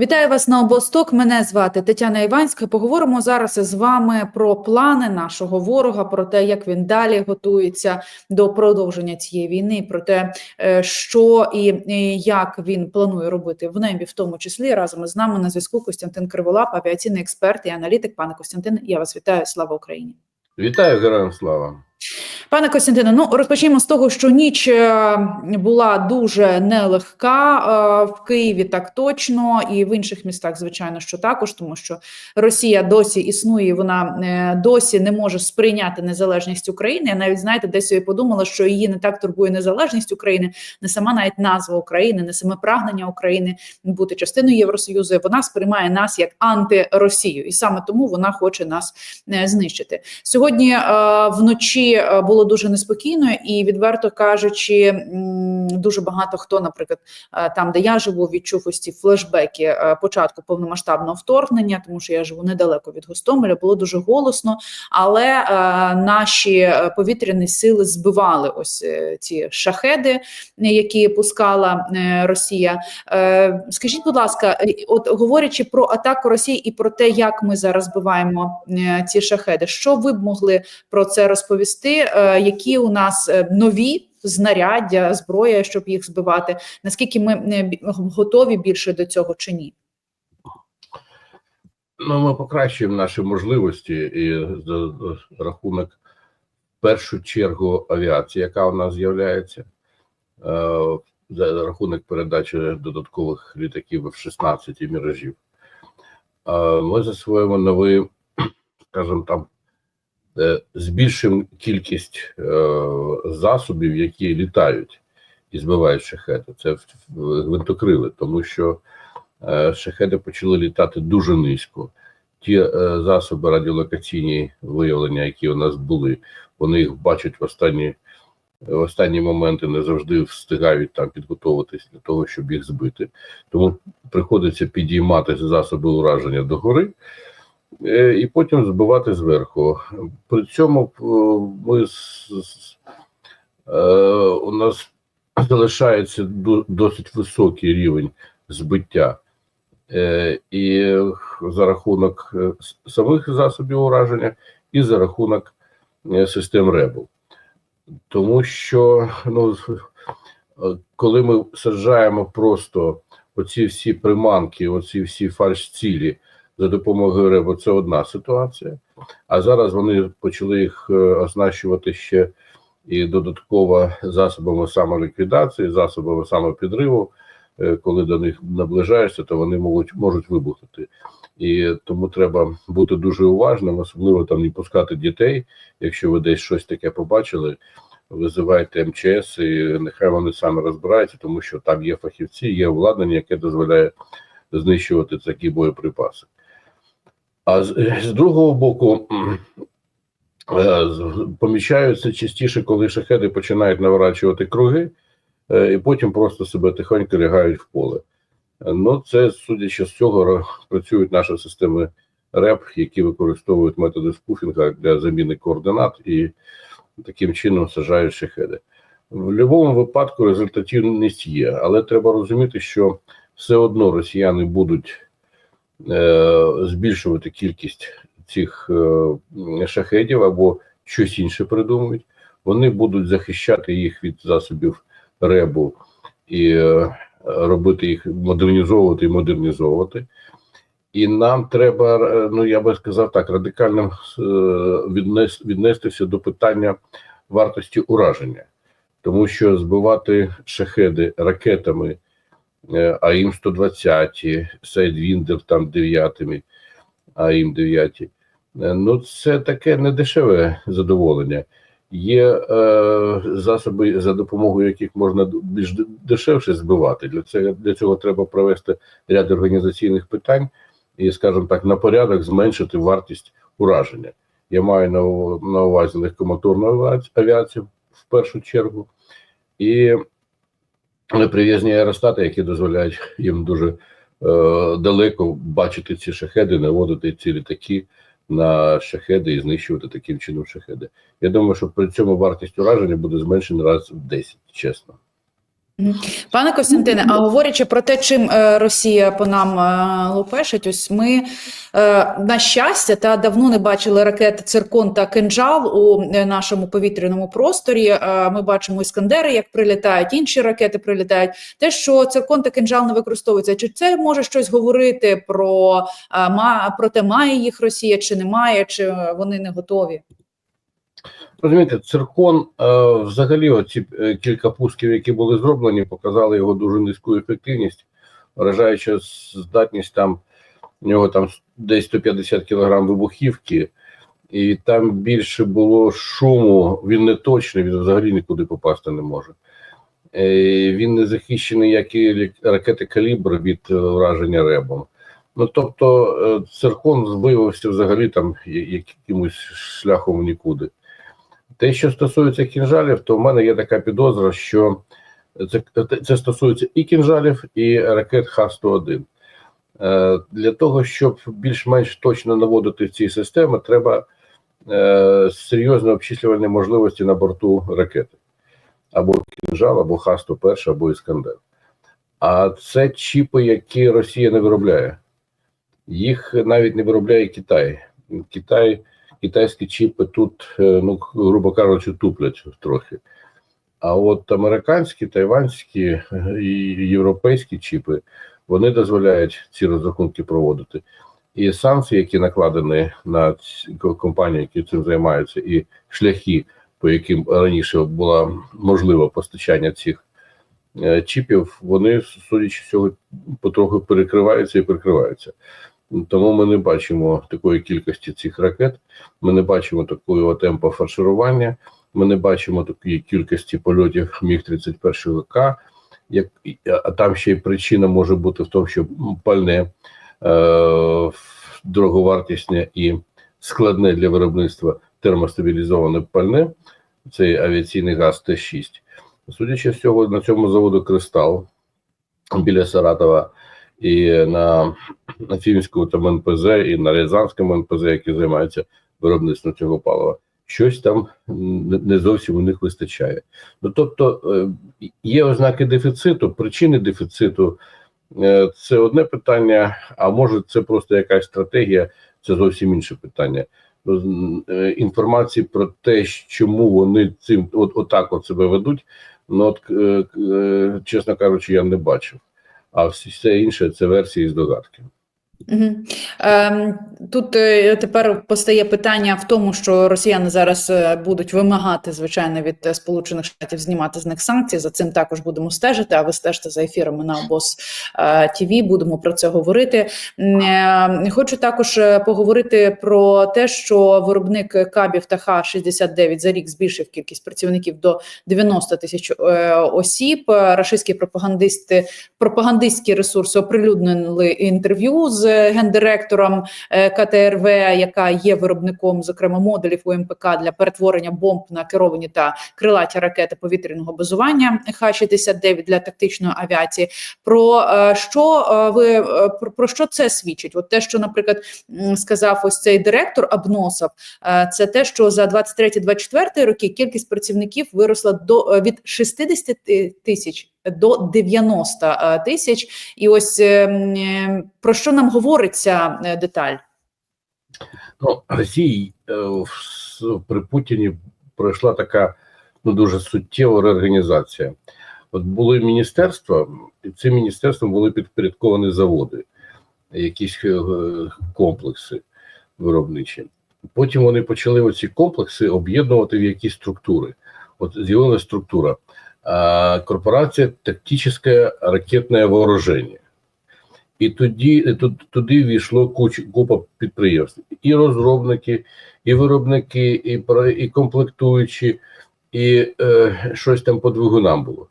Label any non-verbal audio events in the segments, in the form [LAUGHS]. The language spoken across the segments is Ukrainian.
Вітаю вас на обосток. Мене звати Тетяна Іванська. Поговоримо зараз з вами про плани нашого ворога, про те, як він далі готується до продовження цієї війни, про те, е, що і як він планує робити в небі, в тому числі разом із нами на зв'язку Костянтин Криволап, авіаційний експерт і аналітик. Пане Костянтин, я вас вітаю. Слава Україні. Вітаю, героям слава. Пане Костянтине, ну розпочнемо з того, що ніч е, була дуже нелегка е, в Києві, так точно, і в інших містах, звичайно, що також, тому що Росія досі існує, вона е, досі не може сприйняти незалежність України. Я навіть знаєте, десь я подумала, що її не так турбує незалежність України, не сама навіть назва України, не саме прагнення України бути частиною Євросоюзу. Вона сприймає нас як антиросію, і саме тому вона хоче нас знищити сьогодні. Вночі було дуже неспокійно, і відверто кажучи, дуже багато хто, наприклад, там, де я живу, відчув ось ці флешбеки початку повномасштабного вторгнення, тому що я живу недалеко від Гостомеля, було дуже голосно, але наші повітряні сили збивали ось е, ці шахеди, які пускала е, Росія. Е, скажіть, будь ласка, от говорячи про атаку Росії і про те, як ми зараз збиваємо ці шахеди, що ви б могли про це розповісти? Які у нас нові знаряддя, зброя, щоб їх збивати? Наскільки ми готові більше до цього чи ні? Ну, ми покращуємо наші можливості і за рахунок в першу чергу авіації, яка у нас з'являється, за рахунок передачі додаткових літаків в 16 міражів. Ми засвоїмо новий, [CLEARS THROAT] скажімо там, збільшимо кількість засобів, які літають і збивають шахеди. Це гвинтокрили, тому що шахеди почали літати дуже низько. Ті засоби радіолокаційні виявлення, які у нас були, вони їх бачать в останні в останні моменти, не завжди встигають там підготуватись для того, щоб їх збити. Тому приходиться підіймати засоби ураження догори і потім збивати зверху. При цьому ми у нас залишається досить високий рівень збиття, і за рахунок самих засобів ураження, і за рахунок систем РЕБу. Тому що ну, коли ми саджаємо просто оці всі приманки, оці всі фальш-цілі за допомогою РЕБу, це одна ситуація. А зараз вони почали їх оснащувати ще і додатково засобами самоліквідації, засобами самопідриву. Коли до них наближаєшся, то вони можуть можуть вибухнути. І тому треба бути дуже уважним, особливо там не пускати дітей. Якщо ви десь щось таке побачили, визивайте МЧС і нехай вони самі розбираються, тому що там є фахівці, є обладнання, яке дозволяє знищувати такі боєприпаси. А з, з другого боку, помічаються частіше, коли шахеди починають наворачувати круги, і потім просто себе тихонько лягають в поле. Ну, це, судячи з цього, працюють наші системи РЕП, які використовують методи спуфінга для заміни координат і таким чином сажають шахеди. В будь-якому випадку результативність є, але треба розуміти, що все одно росіяни будуть е, збільшувати кількість цих е, шахедів або щось інше придумують. Вони будуть захищати їх від засобів ребу і е, робити їх, модернізовувати і модернізовувати. І нам треба, ну я би сказав так, радикально віднес, віднестися до питання вартості ураження, тому що збивати шахеди ракетами АІМ 120, Сайдвіндер там 9, АІМ 9, ну це таке недешеве задоволення. Є е, засоби, за допомогою яких можна більш дешевше збивати. Для цього для цього треба провести ряд організаційних питань і, скажімо так, на порядок зменшити вартість ураження. Я маю на, на увазі легкомоторну авіацію в першу чергу, і прив'язні аеростати, які дозволяють їм дуже е, далеко бачити ці шахеди, наводити ці літаки на шахеди і знищувати таким чином шахеди. Я думаю, що при цьому вартість ураження буде зменшена раз в 10, чесно. Пане Костянтине, а говорячи про те, чим е, Росія по нам е, лупешить, ось ми е, на щастя та давно не бачили ракет циркон та кинджал у нашому повітряному просторі. Ми бачимо іскандери, як прилітають, інші ракети прилітають. Те, що циркон та кинджал не використовуються, чи це може щось говорити про, про те, має їх Росія чи не має, чи вони не готові? Розумієте, циркон е, взагалі оці е, кілька пусків, які були зроблені, показали його дуже низьку ефективність, вражаючи здатність там у нього там десь 150 кг вибухівки, і там більше було шуму. Він не точний, він взагалі нікуди попасти не може. Е, він не захищений, як і ракети калібр від враження ребом. Ну тобто, циркон виявився взагалі там якимось шляхом нікуди. Те, що стосується кінжалів, то в мене є така підозра, що це, це стосується і кінжалів, і ракет Х-101. Е, Для того, щоб більш-менш точно наводити ці системи, треба е, серйозні обчислювальні можливості на борту ракети. Або кінжал, або Х-101, або Іскандер. А це чіпи, які Росія не виробляє. Їх навіть не виробляє Китай. Китай китайські чіпи тут, е, ну грубо кажучи, туплять трохи. А от американські, тайванські е, і європейські чіпи вони дозволяють ці розрахунки проводити. І санкції, які накладені на компанії, які цим займаються, і шляхи, по яким раніше було можливе постачання цих е, чіпів, вони, судячи з цього, потроху перекриваються і перекриваються. Тому ми не бачимо такої кількості цих ракет, ми не бачимо такого темпу фарширування, ми не бачимо такої кількості польотів міг 31 к як а там ще й причина може бути в тому, що пальне е, дороговартісне і складне для виробництва термостабілізоване пальне, цей авіаційний газ Т-6. Судячи з цього, на цьому заводу Кристал біля Саратова і на, на Фімському там НПЗ, і на Рязанському НПЗ, які займаються виробництвом цього палива. Щось там не зовсім у них вистачає. Ну тобто е, є ознаки дефіциту, причини дефіциту е, це одне питання, а може це просто якась стратегія, це зовсім інше питання. Е, Інформації про те, чому вони цим от, отак от себе ведуть, ну от чесно кажучи, я не бачив. А все інше це версії з догадки. Ем, тут е, тепер постає питання в тому, що росіяни зараз е, будуть вимагати, звичайно, від е, Сполучених Штатів знімати з них санкції. За цим також будемо стежити. А ви стежите за ефірами на обоз ТВ. Будемо про це говорити. Хочу також поговорити про те, що виробник кабів та Х-69 за рік збільшив кількість працівників до 90 тисяч осіб. Рашистські пропагандисти пропагандистські ресурси оприлюднили інтерв'ю з гендиректором е, КТРВ, яка є виробником, зокрема, модулів УМПК для перетворення бомб на керовані та крилаті ракети повітряного базування Х-69 для тактичної авіації. Про е, що е, ви е, про, що це свідчить? От те, що, наприклад, сказав ось цей директор Абносов, е, це те, що за 23-24 роки кількість працівників виросла до е, від 60 тисяч до 90 тисяч. І ось е, е, про що нам говорить ця е, деталь? Ну, Росії е, при Путіні пройшла така ну дуже суттєва реорганізація. От були міністерства, і цим міністерством були підпорядковані заводи, якісь е, комплекси виробничі. Потім вони почали оці комплекси об'єднувати в якісь структури. От з'явилася структура корпорація тактичне ракетне вооруження. І тут, туди війшло купа підприємств. І розробники, і виробники, і, і комплектуючі, і е, щось там по двигунам було.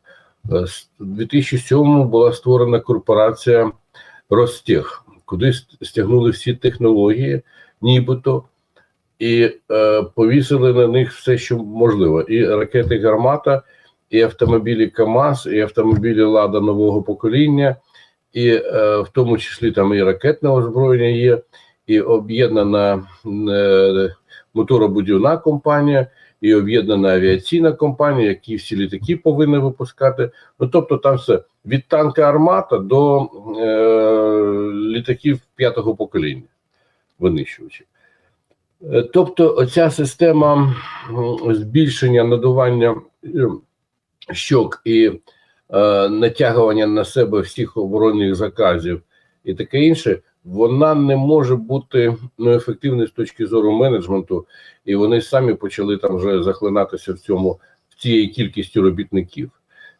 Е, с- У 2007 була створена корпорація Ростех, куди стягнули всі технології, нібито, і е, повісили на них все, що можливо. І ракети Гармата, і автомобілі КАМАЗ, і автомобілі Лада нового покоління, і е, в тому числі там і ракетне озброєння є, і об'єднана е, моторобудівна компанія, і об'єднана авіаційна компанія, які всі літаки повинні випускати. Ну тобто, там все від танка армата до е, літаків п'ятого покоління винищувачів. Е, Тобто, оця система збільшення надування е, щок і е, натягування на себе всіх оборонних заказів і таке інше, вона не може бути ну, ефективною з точки зору менеджменту, і вони самі почали там вже захлинатися в цьому в цієї кількості робітників,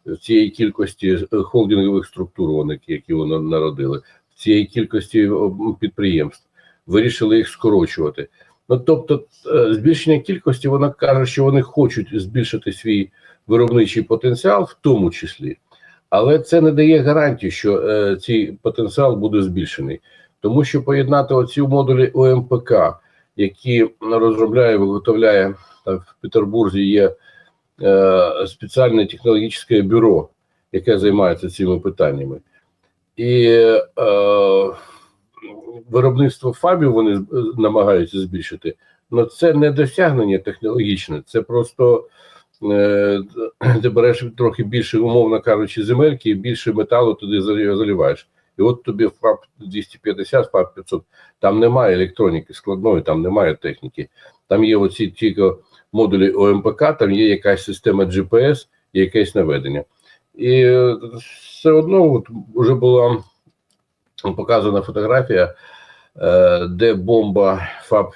в цієї кількості е, холдингових структур, вони, які вони народили, в цієї кількості підприємств. Вирішили їх скорочувати. Ну тобто, е, збільшення кількості вона каже, що вони хочуть збільшити свій виробничий потенціал, в тому числі, але це не дає гарантії, що е, цей потенціал буде збільшений, тому що поєднати оці модулі ОМПК, які розробляє, виготовляє там, в Петербурзі, є е, спеціальне технологічне бюро, яке займається цими питаннями, і е, виробництво фабів вони намагаються збільшити. але це не досягнення технологічне, це просто е, ти береш трохи більше, умовно кажучи, земельки, і більше металу туди заливаєш. І от тобі ФАП 250, ФАП 500, там немає електроніки складної, там немає техніки. Там є оці тільки модулі ОМПК, там є якась система GPS якесь наведення. І е, все одно от вже була показана фотографія, е, де бомба ФАП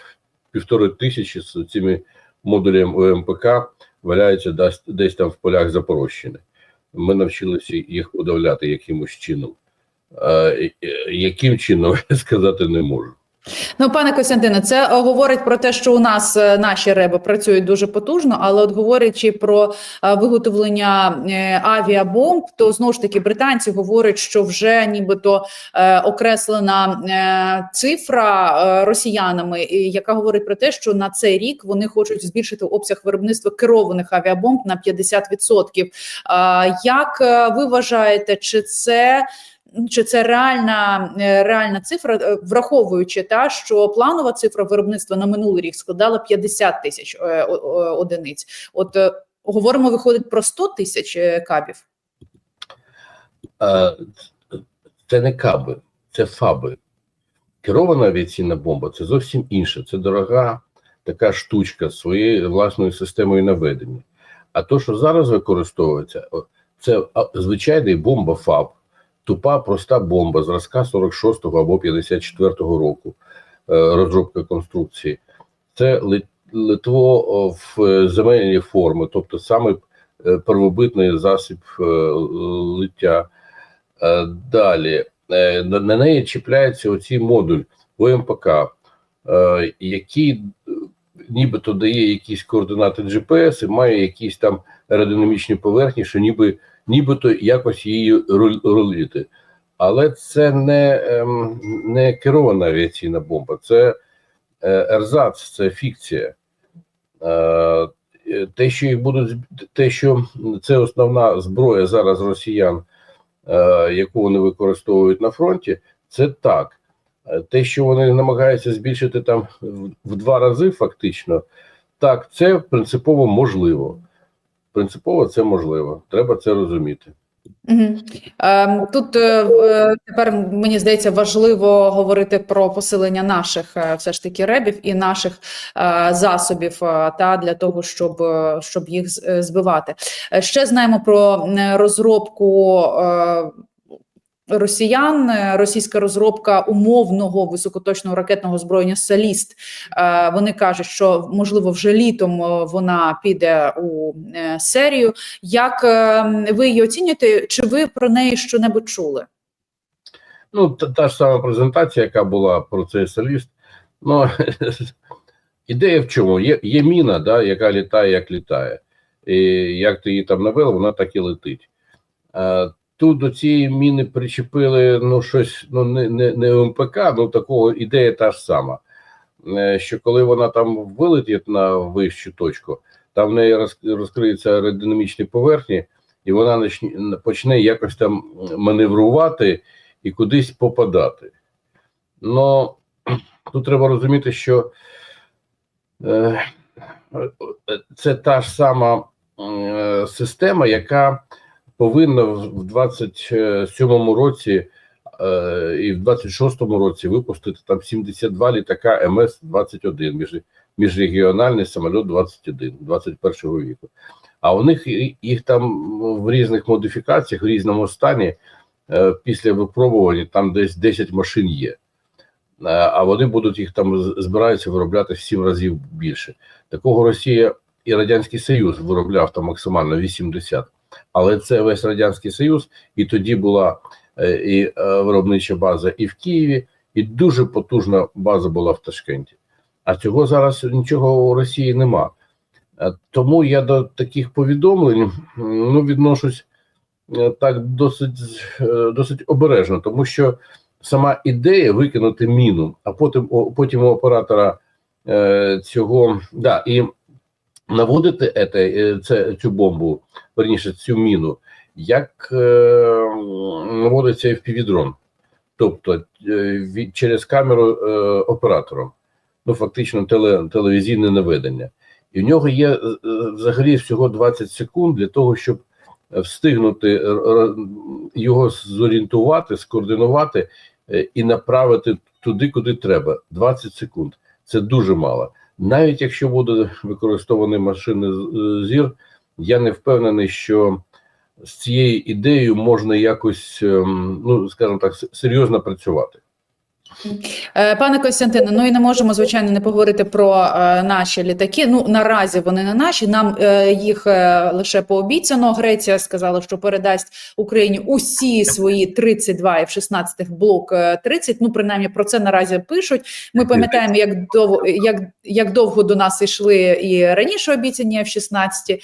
півтори тисячі з цими модулями ОМПК валяється десь, там в полях Запорожщини. Ми навчилися їх удавляти якимось чином. Е, яким чином [LAUGHS] сказати не можу. Ну, пане Костянтине, це е, говорить про те, що у нас е, наші реби працюють дуже потужно, але от говорячи про е, виготовлення авіабомб, то знову ж таки британці говорять, що вже нібито окреслена цифра росіянами, яка говорить про те, що на цей рік вони хочуть збільшити обсяг виробництва керованих авіабомб на 50%. Е, Як ви вважаєте, чи це чи це реальна е, реальна цифра, е, враховуючи та що планова цифра виробництва на минулий рік складала 50 тисяч е, одиниць? От говоримо, виходить про 100 тисяч кабів. Це не каби, це фаби. Керована авіаційна бомба це зовсім інше. Це дорога така штучка своєю власною системою наведення. А то, що зараз використовується, це звичайний бомба ФАБ, тупа, проста бомба зразка 46-го або 54-го року е, розробка конструкції. Це литво в е, земельній форми, тобто саме е, первобитний засіб лиття. Далі на неї чіпляється оцій модуль ОМПК, який нібито дає якісь координати GPS і має якісь там аеродинамічні поверхні, що ніби нібито якось її рул- рулити. Але це не, ем, не керована авіаційна бомба, це е, ерзац, це фікція. Е, те, що їх будуть те, що це основна зброя зараз росіян, е, яку вони використовують на фронті, це так. Те, що вони намагаються збільшити там в два рази, фактично, так, це принципово можливо. Принципово це можливо. Треба це розуміти. Ем, тут е, е, тепер мені здається важливо говорити про посилення наших е, все ж таки ребів і наших засобів та для того, щоб, щоб їх збивати. Ще знаємо про розробку. Росіян російська розробка умовного високоточного ракетного озброєння Саліст. Е, Вони кажуть, що можливо вже літом е, вона піде у е, серію. Як ви її оцінюєте? Чи ви про неї щонебудь чули? Ну, та, та ж сама презентація, яка була про цей соліст. Ну, [LAUGHS] ідея в чому? Є, є міна, да, яка літає, як літає. І як ти її там навел, вона так і летить. Тут до цієї міни причепили ну, щось, ну, не, не, не МПК, ну такого ідея та ж сама. Е, Що коли вона там вилетить на вищу точку, там в неї роз- розкриються аеродинамічні поверхні, і вона почне якось там маневрувати і кудись попадати. Ну [CLEARS THROAT] тут треба розуміти, що е, це та ж сама е, система, яка повинна в 27-му році е, і в 26-му році випустити там 72 літака МС-21, між, міжрегіональний самоліт 21, 21 віку. А у них їх там в різних модифікаціях, в різному стані е, після випробування там десь 10 машин є. Е, А вони будуть їх там збираються виробляти в 7 разів більше. Такого Росія і Радянський Союз виробляв там максимально 80. Але це весь Радянський Союз, і тоді була е, і е, виробнича база і в Києві, і дуже потужна база була в Ташкенті. А цього зараз нічого у Росії нема. Е, Тому я до таких повідомлень ну, відношусь так досить, досить обережно, тому що сама ідея викинути міну, а потім, потім у оператора цього да, і наводити ете, е, це, цю бомбу, верніше цю міну, як е, наводиться FPV-дрон, тобто е, від, через камеру е, оператором, ну фактично теле, телевізійне наведення. І в нього є е, взагалі всього 20 секунд для того, щоб встигнути його зорієнтувати, скоординувати і направити туди, куди треба. 20 секунд. Це дуже мало. Навіть якщо буде використований машини зір, я не впевнений, що з цією ідеєю можна якось, ем, ну скажімо так, серйозно працювати. Е, Пане Костянтине, ну і не можемо звичайно не поговорити про е, наші літаки. Ну наразі вони не наші. Нам е, їх лише пообіцяно. Греція сказала, що передасть Україні усі свої 32 F-16 блок е, 30. Ну принаймні про це наразі пишуть. Ми пам'ятаємо, як довго як, як довго до нас йшли і раніше обіцяні F-16.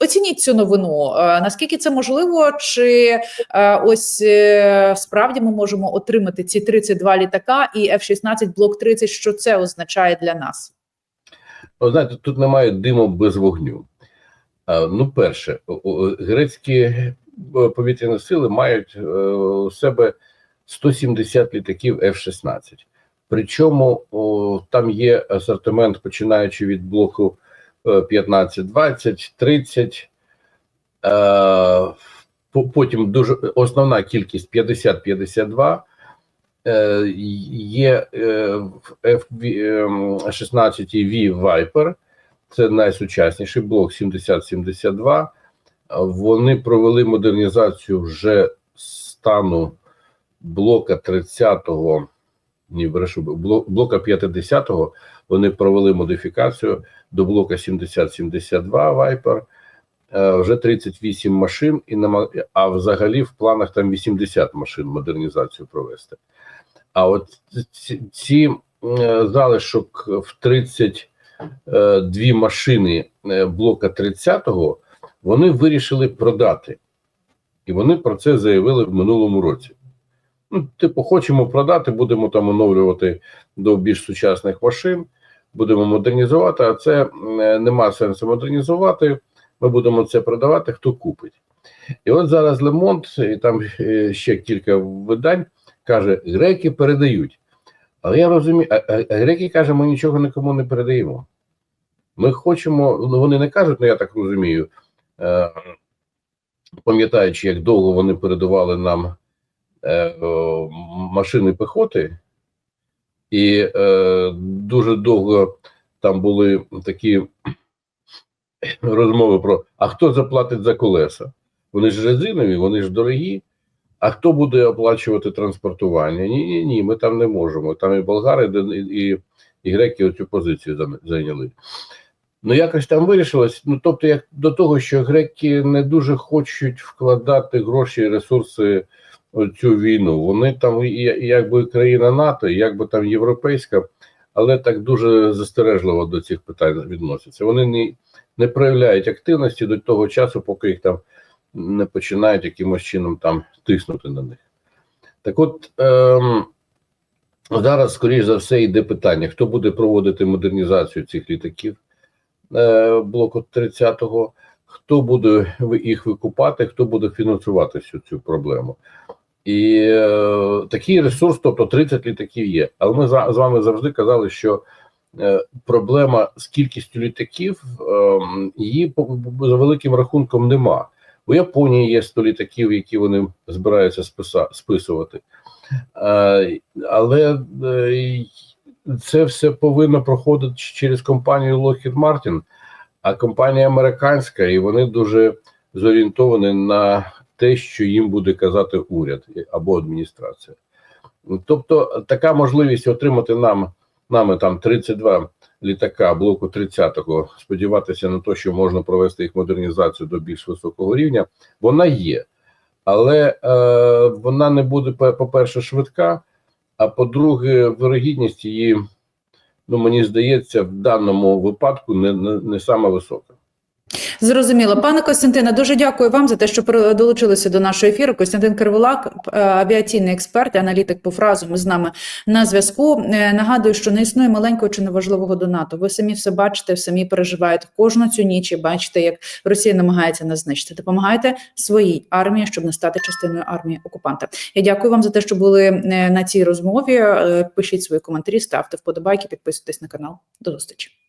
Оцініть цю новину. Е, Наскільки це можливо? Чи е, ось е, справді ми можемо отримати ці 32 літака і F-16 блок 30, Що це означає для нас? Ви знаєте, тут немає диму без вогню. Ну, перше, о- о, грецькі повітряні сили мають у себе 170 літаків F-16. Причому о, там є асортимент, починаючи від блоку 15, 20, 30. Е, Потім дуже основна кількість 50-52. Е, Є е, в F-16 V Viper, це найсучасніший блок 70-72. Вони провели модернізацію вже стану блока 30-го, ні, брешу, блока 50-го. Вони провели модифікацію до блока 70-72 Viper. Е, Вже 38 машин, і нама- а взагалі в планах там 80 машин модернізацію провести. А от ці, е, залишок в 32 машини е, блока 30-го вони вирішили продати. І вони про це заявили в минулому році. Ну, типу, хочемо продати, будемо там оновлювати до більш сучасних машин, будемо модернізувати, а це е, нема сенсу модернізувати. Ми будемо це продавати, хто купить. І от зараз Лемонт, і там е, ще кілька видань каже: греки передають. Але я розумію, а, греки каже, ми нічого нікому не передаємо. Ми хочемо, ну вони не кажуть, ну я так розумію, е, пам'ятаючи, як довго вони передавали нам машини пехоти, і е, дуже довго там були такі розмови про а хто заплатить за колеса? Вони ж резинові, вони ж дорогі. А хто буде оплачувати транспортування? Ні, ні, ні, ми там не можемо. Там і болгари, і, і, і греки цю позицію зайняли. Ну, якось там вирішилось. Ну, тобто, як до того, що греки не дуже хочуть вкладати гроші і ресурси цю війну. Вони там і, якби країна НАТО, і якби там європейська, але так дуже застережливо до цих питань відносяться. Вони не, не проявляють активності до того часу, поки їх там не починають якимось чином там тиснути на них. Так от ем, зараз, скоріш за все, йде питання: хто буде проводити модернізацію цих літаків е, блоку 30-го, хто буде їх викупати, хто буде фінансувати всю цю проблему. І е, такий ресурс, тобто 30 літаків є. Але ми з вами завжди казали, що е, проблема з кількістю літаків, е, її по- за великим рахунком нема. У Японії є 100 літаків, які вони збираються списа, списувати. Е, але е, це все повинно проходити через компанію Lockheed Martin, а компанія американська, і вони дуже зорієнтовані на те, що їм буде казати уряд або адміністрація. Тобто, така можливість отримати нам нами там 32 літака блоку 30-го, сподіватися на те, що можна провести їх модернізацію до більш високого рівня, вона є. Але е, вона не буде, по- по-перше, швидка, а по-друге, вирогідність її, ну мені здається, в даному випадку не, не, не сама висока. Зрозуміло, пане Костянтине, дуже дякую вам за те, що долучилися до нашого ефіру. Костянтин Криволак, е, авіаційний експерт, аналітик по фразу. Ми з нами на зв'язку. Е, Нагадую, що не існує маленького чи неважливого донату. Ви самі все бачите, самі переживаєте кожну цю ніч і бачите, як Росія намагається нас знищити. Допомагайте своїй армії, щоб не стати частиною армії окупанта. Я дякую вам за те, що були е, на цій розмові. Пишіть свої коментарі, ставте вподобайки, підписуйтесь на канал. До зустрічі.